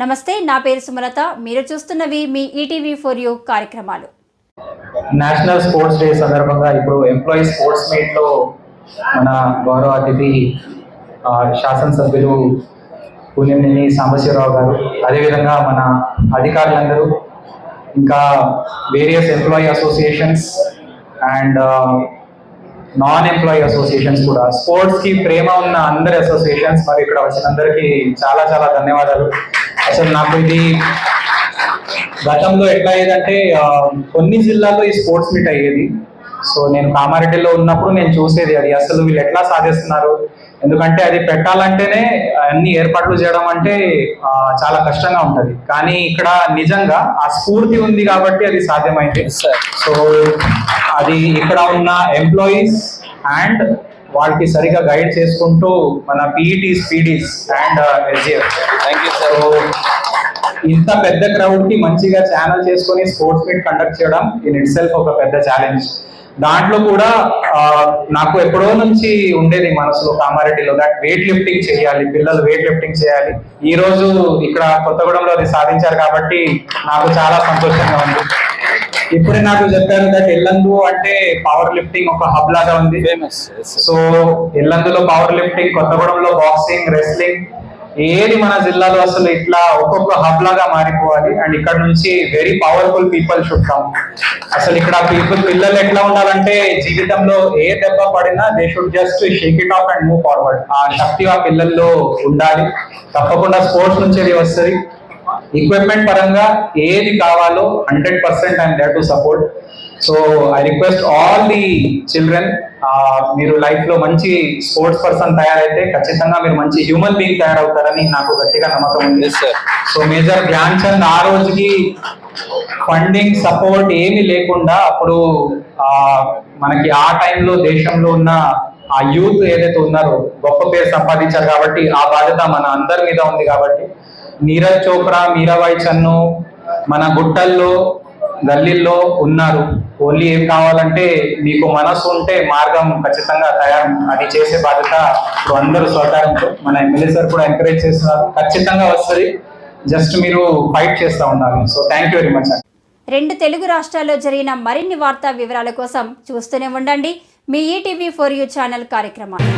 నమస్తే నా పేరు సుమలత. మీరు చూస్తున్నవి మీ ఈటీవీ ఫోర్ యూ కార్యక్రమాలు. నేషనల్ స్పోర్ట్స్ డే సందర్భంగా ఇప్పుడు ఎంప్లాయీ స్పోర్ట్స్ మీట్లో మన గౌరవ అతిథి శాసనసభ్యులు పులిమిని సాంబశివరావు గారు అదేవిధంగా మన అధికారులందరూ ఇంకా various employee associations and non employee associations కూడా. స్పోర్ట్స్కి ప్రేమ ఉన్న అందరి అసోసియేషన్స్ మరి ఇక్కడ వచ్చిన అందరికీ చాలా చాలా ధన్యవాదాలు. అసలు నాకు ఇది గతంలో ఎట్లా అయ్యేదంటే కొన్ని జిల్లాల్లో ఈ స్పోర్ట్స్ మీట్ అయ్యేది. సో నేను కామారెడ్డిలో ఉన్నప్పుడు నేను చూసేది అది. అసలు వీళ్ళు ఎట్లా సాధిస్తున్నారు? ఎందుకంటే అది పెట్టాలంటేనే అన్ని ఏర్పాట్లు చేయడం అంటే చాలా కష్టంగా ఉంటది. కానీ ఇక్కడ నిజంగా ఆ స్ఫూర్తి ఉంది కాబట్టి అది సాధ్యమైంది. సో అది ఇక్కడ ఉన్న ఎంప్లాయీస్ అండ్ వాళ్ళకి సరిగా గైడ్ చేసుకుంటూ మన PETs PDs and SGF thank you so ఇంత పెద్ద క్రౌడ్కి మంచిగా ఛానల్ చేసుకొని స్పోర్ట్స్ మీట్ కండక్ట్ చేయడం ఇన్ ఇట్ సెల్ఫ్ ఒక పెద్ద ఛాలెంజ్ దాంట్లో కూడా ఆ, నాకు ఎప్పుడో నుంచి ఉండేది మనసులో కామారెడ్డిలో దట్ వెయిట్ లిఫ్టింగ్ చేయాలి పిల్లలు వెయిట్ లిఫ్టింగ్ చేయాలి. ఈ రోజు ఇక్కడ కొత్తగూడెంలో అది సాధించారు కాబట్టి నాకు చాలా సంతోషంగా ఉంది. ఇప్పుడే నాకు చెప్పారు దట్ ఎల్లందు అంటే పవర్ లిఫ్టింగ్ ఒక హబ్ లాగా ఉంది. ఫేమస్ సో ఎల్లందులో పవర్ లిఫ్టింగ్ కొత్తగూడెంలో బాక్సింగ్ రెస్లింగ్ ఏది మన జిల్లాలో అసలు ఇట్లా ఒక్కొక్క హబ్ లాగా మారిపోవాలి. అండ్ ఇక్కడ నుంచి very powerful people should come అసలు ఇక్కడ పీపుల్ పిల్లలు ఎట్లా ఉండాలంటే జీవితంలో ఏ దెబ్బ పడినా they should just shake it off and move forward ఆ శక్తి ఆ పిల్లల్లో ఉండాలి. తప్పకుండా స్పోర్ట్స్ నుంచి వస్తుంది ఎక్విప్మెంట్ పరంగా ఏది కావాలో hundred percent and there to support so I request all the children మీరు లైఫ్లో మంచి స్పోర్ట్స్ పర్సన్ తయారైతే ఖచ్చితంగా మీరు మంచి హ్యూమన్ బీయింగ్ తయారవుతారని నాకు గట్టిగా నమ్మకం ఉంది. సో మేజర్ ధ్యాన్ చంద్ ఆ రోజుకి ఫండింగ్ సపోర్ట్ ఏమీ లేకుండా అప్పుడు ఆ మనకి ఆ టైంలో దేశంలో ఉన్న ఆ యూత్ ఏదైతే ఉన్నారో గొప్ప పేరు సంపాదించారు కాబట్టి ఆ బాధ్యత మన అందరి మీద ఉంది కాబట్టి నీరజ్ చోప్రా మీరాబాయి చన్ను మన గుట్టల్లో గల్లీల్లో ఉన్నారు. ఓన్లీ ఏం కావాలంటే మీకు మనసు ఉంటే మార్గం ఖచ్చితంగా తయారు. అది చేసే బాధ్యత ఇప్పుడు అందరూ సహకారంతో మన ఎమ్మెల్యే సార్ కూడా ఎంకరేజ్ చేస్తున్నారు. ఖచ్చితంగా వస్తుంది. జస్ట్ మీరు ఫైట్ చేస్తూ ఉండాలి. So thank you very much అండి రెండు తెలుగు రాష్ట్రాల్లో జరిగిన మరిన్ని వార్తా వివరాల కోసం చూస్తూనే ఉండండి. మీ ఈటీవీ ఫోర్ యూ ఛానల్ కార్యక్రమాలు.